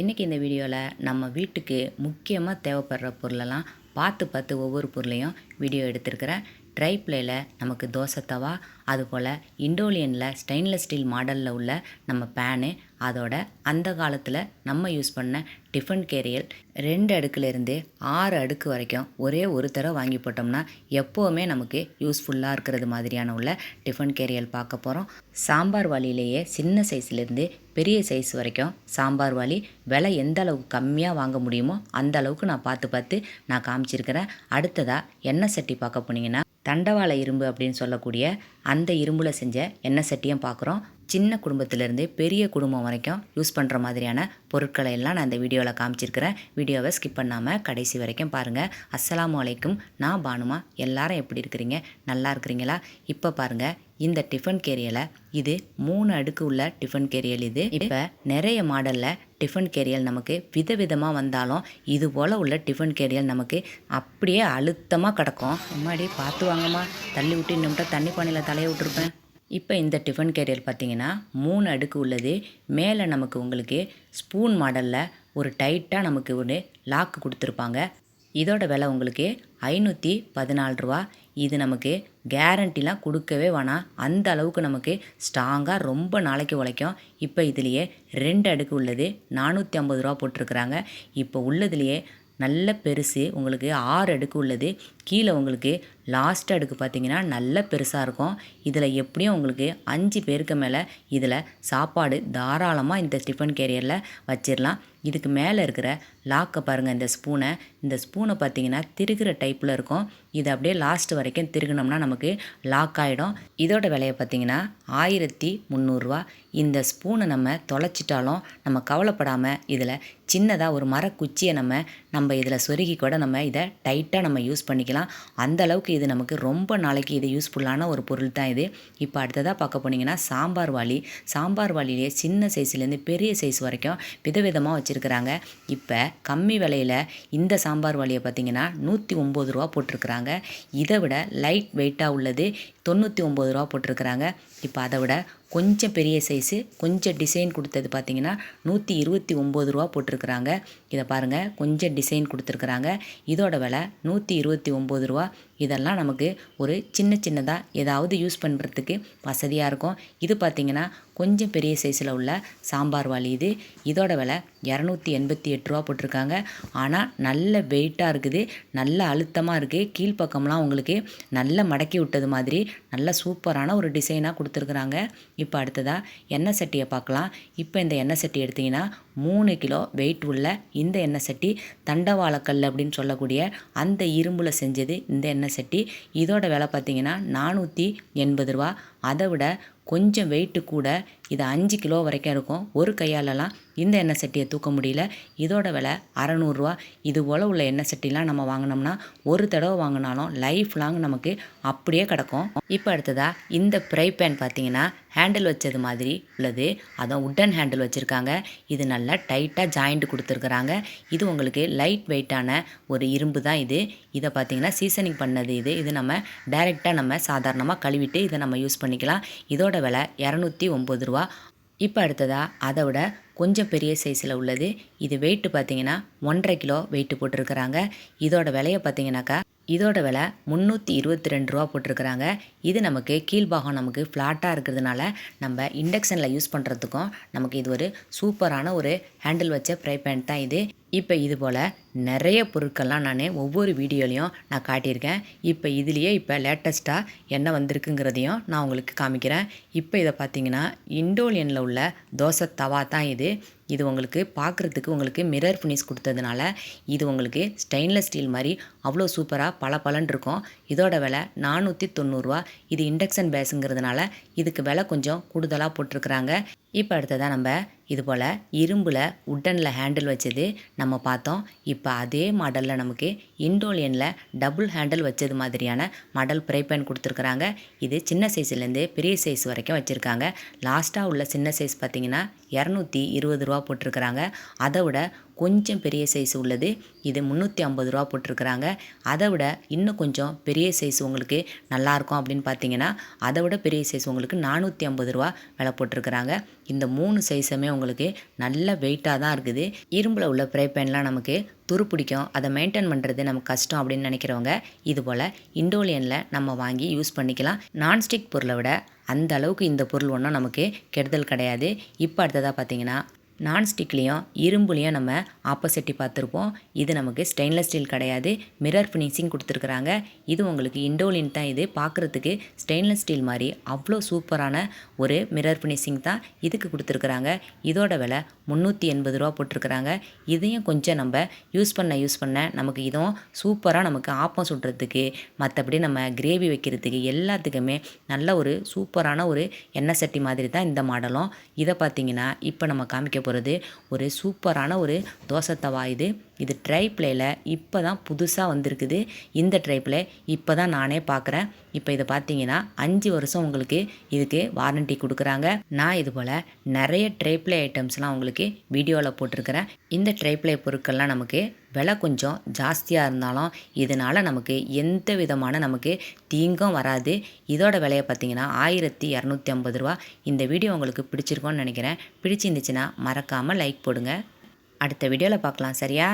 இன்றைக்கி இந்த வீடியோவில் நம்ம வீட்டுக்கு முக்கியமாக தேவைப்படுற பொருளெல்லாம் பார்த்து பார்த்து ஒவ்வொரு பொருளையும் வீடியோ எடுத்திருக்கிறேன். ட்ரை பிளேயில் நமக்கு தோசை தவா அதுபோல் இண்டோலியனில் ஸ்டெயின்லெஸ் ஸ்டீல் மாடலில் உள்ள நம்ம பேனு அதோட அந்த காலத்தில் நம்ம யூஸ் பண்ண டிஃபன் கேரியல் ரெண்டு அடுக்குலேருந்து ஆறு அடுக்கு வரைக்கும் ஒரே ஒரு தடவை வாங்கி போட்டோம்னா எப்போவுமே நமக்கு யூஸ்ஃபுல்லாக இருக்கிறது மாதிரியான உள்ள டிஃபன் கேரியல் பார்க்க போகிறோம் சாம்பார் வாலியிலேயே சின்ன சைஸ்லேருந்து பெரிய சைஸ் வரைக்கும் சாம்பார் வாலி விலை எந்த அளவுக்கு கம்மியாக வாங்க முடியுமோ அந்த அளவுக்கு நான் பார்த்து பார்த்து நான் காமிச்சிருக்கிறேன். அடுத்ததாக எண்ணெய் சட்டி பார்க்க போனீங்கன்னா தண்டவாள இரும்பு அப்படின்னு சொல்லக்கூடிய அந்த இரும்பில் செஞ்ச எண்ணெய் சட்டியும் பார்க்குறோம் சின்ன குடும்பத்திலேருந்து பெரிய குடும்பம் வரைக்கும் யூஸ் பண்ணுற மாதிரியான பொருட்களை எல்லாம் நான் இந்த வீடியோவில் காமிச்சிருக்கிறேன். வீடியோவை ஸ்கிப் பண்ணாமல் கடைசி வரைக்கும் பாருங்கள் அஸ்ஸலாமு வலைக்கும் நான் பானுமா எல்லாரும் எப்படி இருக்கிறீங்க? நல்லா இருக்கிறீங்களா? இப்போ பாருங்கள் இந்த டிஃபன் கேரியலை இது மூணு அடுக்கு உள்ள டிஃபன் கேரியல் இது. இப்போ நிறைய மாடலில் டிஃபன் கேரியல் நமக்கு விதவிதமாக வந்தாலும் இது போல் உள்ள டிஃபன் கேரியல் நமக்கு அப்படியே அழுத்தமாக கிடக்கும். முன்னாடி பார்த்து வாங்கம்மா. தள்ளி விட்டு இன்னும்ட்ட தண்ணி பானையில் தலையை விட்டுருப்பேன். இப்போ இந்த டிஃபன் கேரியர் பார்த்தீங்கன்னா மூணு அடுக்கு உள்ளது. மேலே நமக்கு உங்களுக்கு ஸ்பூன் மாடலில் ஒரு டைட்டாக நமக்கு ஒரு லாக்கு கொடுத்துருப்பாங்க. இதோட விலை உங்களுக்கு ஐநூற்றி பதினாலு ரூபா. இது நமக்கு கேரண்டிலாம் கொடுக்கவே வேணாம். அந்த அளவுக்கு நமக்கு ஸ்ட்ராங்காக ரொம்ப நாளைக்கு உழைக்கும். இப்போ இதுலேயே ரெண்டு அடுக்கு உள்ளது. நானூற்றி ஐம்பது ரூபா போட்டிருக்கிறாங்க. இப்போ உள்ளதுலேயே நல்ல பெருசு உங்களுக்கு ஆறு அடுக்கு உள்ளது. கீழே உங்களுக்கு லாஸ்ட் அடுக்கு பார்த்தீங்கன்னா நல்ல பெருசாக இருக்கும். இதில் எப்படியும் உங்களுக்கு அஞ்சு பேருக்கு மேலே இதில் சாப்பாடு தாராளமாக இந்த டிஃபன் கேரியரில் வச்சிடலாம் இதுக்கு மேலே இருக்கிற லாக்கை பாருங்கள் இந்த ஸ்பூனை இந்த ஸ்பூனை பார்த்தீங்கன்னா திருகிற டைப்பில் இருக்கும். இது அப்படியே லாஸ்ட் வரைக்கும் திருகினோம்னா நமக்கு லாக் ஆகிடும் இதோட விலையை பார்த்தீங்கன்னா ஆயிரத்தி முந்நூறுரூவா இந்த ஸ்பூனை நம்ம தொலைச்சிட்டாலும் நம்ம கவலைப்படாமல் இதில் சின்னதாக ஒரு மரக்குச்சியை நம்ம நம்ம இதில் சொருகி கூட நம்ம இதை டைட்டாக நம்ம யூஸ் பண்ணிக்கலாம். அந்த அளவுக்கு இது நமக்கு ரொம்ப நாளைக்கு இது யூஸ்ஃபுல்லான ஒரு பொருள் தான் இது. இப்போ அடுத்ததாக பார்க்க போனீங்கன்னா சாம்பார் வாளி. சாம்பார் வாளியிலே சின்ன சைஸ்லேருந்து பெரிய சைஸ் வரைக்கும் விதவிதமாக வச்சுருக்கிறாங்க. இப்போ கம்மி விலையில் இந்த சாம்பார் வாளியை பார்த்தீங்கன்னா நூற்றி ஒம்பது ரூபா போட்டிருக்கிறாங்க. இதை விட லைட் வெயிட்டாக உள்ளது தொண்ணூற்றி ஒம்பது ரூபா போட்டிருக்கிறாங்க. இப்போ அதை விட கொஞ்சம் பெரிய சைஸு கொஞ்சம் டிசைன் கொடுத்தது பார்த்தீங்கன்னா நூற்றி இருபத்தி ஒம்பது ரூபா போட்டிருக்கிறாங்க. இதை பாருங்கள் கொஞ்சம் டிசைன் கொடுத்துருக்குறாங்க. இதோட விலை நூற்றி இருபத்தி ஒம்பது ரூபா. இதெல்லாம் நமக்கு ஒரு சின்ன சின்னதாக ஏதாவது யூஸ் பண்ணுறதுக்கு வசதியாக இருக்கும். இது பார்த்திங்கன்னா கொஞ்சம் பெரிய சைஸில் உள்ள சாம்பார் வாளி இது. இதோட விலை இரநூத்தி எண்பத்தி எட்டு ரூபா போட்டிருக்காங்க. ஆனால் நல்ல வெயிட்டாக இருக்குது. நல்ல அழுத்தமாக இருக்குது கீழ்ப்பக்கம்லாம் உங்களுக்கு நல்ல மடக்கி விட்டது மாதிரி நல்ல சூப்பரான ஒரு டிசைனாக கொடுத்துருக்குறாங்க. இப்போ அடுத்ததாக எண்ணெய் சட்டியை பார்க்கலாம். இப்போ இந்த எண்ணெய் சட்டி எடுத்திங்கன்னா மூணு கிலோ வெயிட் உள்ள இந்த எண்ணெய் சட்டி தண்டவாளக்கல் அப்படின்னு சொல்லக்கூடிய அந்த இரும்பில் செஞ்சது இந்த எண்ணெய் சட்டி. இதோட விலை பார்த்திங்கன்னா நானூற்றி எண்பது ரூபா. அதை விட கொஞ்சம் வெயிட்டு கூட இது அஞ்சு கிலோ வரைக்கும் இருக்கும். ஒரு கையாலலாம் இந்த எண்ணெய் சட்டியை தூக்க முடியல. இதோட விலை அறநூறுரூவா இது போல் உள்ள எண்ணெய் சட்டிலாம் நம்ம வாங்கினோம்னா ஒரு தடவை வாங்கினாலும் லைஃப் லாங் நமக்கு அப்படியே கிடக்கும். இப்போ அடுத்ததாக இந்த ஃப்ரை பேன் பார்த்தீங்கன்னா ஹேண்டில் வச்சது மாதிரி உள்ளது. அதான் உட்டன் ஹேண்டில் வச்சுருக்காங்க. இது நல்லா டைட்டாக ஜாயிண்ட் கொடுத்துருக்குறாங்க. இது உங்களுக்கு லைட் வெயிட்டான ஒரு இரும்பு தான் இது. இதை பார்த்தீங்கன்னா சீசனிங் பண்ணது இது. இது நம்ம டைரெக்டாக நம்ம சாதாரணமாக கழுவிட்டு இதை நம்ம யூஸ் பண்ணிக்கலாம். இதோட விலை இரநூத்தி ஒம்பது ரூபா. இப்போ அடுத்ததாக அதை விட கொஞ்சம் பெரிய சைஸில் உள்ளது. இது வெயிட்டு பார்த்தீங்கன்னா ஒன்றரை கிலோ வெயிட்டு போட்டிருக்கிறாங்க. இதோட விலையை பார்த்தீங்கன்னாக்கா இதோட விலை முந்நூற்றி இருபத்தி ரெண்டு ரூபா போட்டிருக்கிறாங்க. இது நமக்கு கீழ்பாகம் நமக்கு ஃப்ளாட்டாக இருக்கிறதுனால நம்ம இண்டக்ஷனில் யூஸ் பண்ணுறதுக்கும் நமக்கு இது ஒரு சூப்பரான ஒரு ஹேண்டில் வச்ச ஃப்ரை பேன் தான் இது. இப்போ இது போல் நிறைய பொருட்கள்லாம் நான் ஒவ்வொரு வீடியோலையும் நான் காட்டியிருக்கேன். இப்போ இதுலேயே இப்போ லேட்டஸ்ட்டாக என்ன வந்திருக்குங்கிறதையும் நான் உங்களுக்கு காமிக்கிறேன். இப்போ இதை பார்த்தீங்கன்னா இண்டோலியனில் உள்ள தோசை தவா தான் இது. இது உங்களுக்கு பார்க்குறதுக்கு உங்களுக்கு மிரர் ஃபினிஷ் கொடுத்ததுனால இது உங்களுக்கு ஸ்டெயின்லெஸ் ஸ்டீல் மாதிரி அவ்வளோ சூப்பராக பல பலன் இருக்கும். இதோட விலை நானூற்றி தொண்ணூறுரூவா இது இண்டக்ஷன் பேஸுங்கிறதுனால இதுக்கு விலை கொஞ்சம் கூடுதலாக போட்டிருக்கிறாங்க. இப்போ அடுத்ததான் நம்ம இது போல் இரும்பில் உட்டனில் ஹேண்டில் வச்சது நம்ம பார்த்தோம். இப்போ இப்போ அதே மாடலில் நமக்கு இண்டோலியனில் டபுள் ஹேண்டில் வச்சது மாதிரியான மாடல் ப்ரை பேன் கொடுத்துருக்குறாங்க. இது சின்ன சைஸ்லேருந்து பெரிய சைஸ் வரைக்கும் வச்சுருக்காங்க. லாஸ்ட்டாக உள்ள சின்ன சைஸ் பார்த்திங்கன்னா இரநூத்தி இருபது ரூபா போட்டிருக்கிறாங்க. அதை விட கொஞ்சம் பெரிய சைஸ் உள்ளது. இது முந்நூற்றி ஐம்பது ரூபா போட்டிருக்கிறாங்க. அதை விட இன்னும் கொஞ்சம் பெரிய சைஸ் உங்களுக்கு நல்லாயிருக்கும் அப்படின்னு பார்த்தீங்கன்னா அதை விட பெரிய சைஸ் உங்களுக்கு நானூற்றி ஐம்பது ரூபா விலை போட்டிருக்கிறாங்க. இந்த மூணு சைஸுமே உங்களுக்கு நல்ல வெயிட்டாக தான் இருக்குது. இரும்பில் உள்ள ஃப்ரை பேன்லாம் நமக்கு துரு பிடிக்கும். அதை மெயின்டைன் பண்ணுறது நமக்கு கஷ்டம் அப்படின்னு நினைக்கிறவங்க இது போல் இண்டோலியனில் நம்ம வாங்கி யூஸ் பண்ணிக்கலாம். நான்ஸ்டிக் பொருளை விட அந்த அளவுக்கு இந்த பொருள் ஒன்றும் நமக்கு கெடுதல் கிடையாது. இப்போ அடுத்ததாக பார்த்தீங்கன்னா நான்ஸ்டிக்லேயும் இரும்புலேயும் நம்ம ஆப்போசிட்டி பார்த்துருப்போம். இது நமக்கு ஸ்டெயின்லெஸ் ஸ்டீல் கிடையாது. மிரர் ஃபினிஷிங் கொடுத்துருக்குறாங்க. இது உங்களுக்கு இண்டோலின் தான் இது. பார்க்குறதுக்கு ஸ்டெயின்லெஸ் ஸ்டீல் மாதிரி அவ்வளோ சூப்பரான ஒரு மிரர் ஃபினிஷிங் தான் இதுக்கு கொடுத்துருக்குறாங்க. இதோட விலை முந்நூற்றி எண்பது ரூபா போட்டிருக்கிறாங்க. இதையும் கொஞ்சம் நம்ம யூஸ் பண்ண யூஸ் பண்ண நமக்கு இதுவும் சூப்பராக நமக்கு ஆப்பம் சுடுறதுக்கு மற்றபடி நம்ம கிரேவி வைக்கிறதுக்கு எல்லாத்துக்குமே நல்ல ஒரு சூப்பரான ஒரு எண்ணெய் சட்டி மாதிரி தான் இந்த மாடலும். இதை பார்த்தீங்கன்னா இப்போ நம்ம காமிக்க போகிறது ஒரு சூப்பரான ஒரு தோசை தவா இது. இது ட்ரை பிளேயில் இப்போ தான் புதுசாக வந்திருக்குது. இந்த ட்ரை பிளே இப்போ தான் நானே பார்க்குறேன் இப்போ இதை பார்த்தீங்கன்னா அஞ்சு வருஷம் உங்களுக்கு இதுக்கு வாரண்டி கொடுக்குறாங்க. நான் இது போல் நிறைய ட்ரை பிளே ஐட்டம்ஸ்லாம் உங்களுக்கு வீடியோவில் போட்டிருக்கிறேன். இந்த ட்ரை பிளே பொருட்கள்லாம் நமக்கு விலை கொஞ்சம் ஜாஸ்தியாக இருந்தாலும் இதனால் நமக்கு எந்த விதமான நமக்கு தீங்கும் வராது. இதோட விலையை பார்த்தீங்கன்னா ஆயிரத்தி இரநூத்தி ஐம்பது ரூபா. இந்த வீடியோ உங்களுக்கு பிடிச்சிருக்கோன்னு நினைக்கிறேன். பிடிச்சிருந்துச்சுன்னா மறக்காமல் லைக் போடுங்க. அடுத்த வீடியோவில் பார்க்கலாம் சரியா?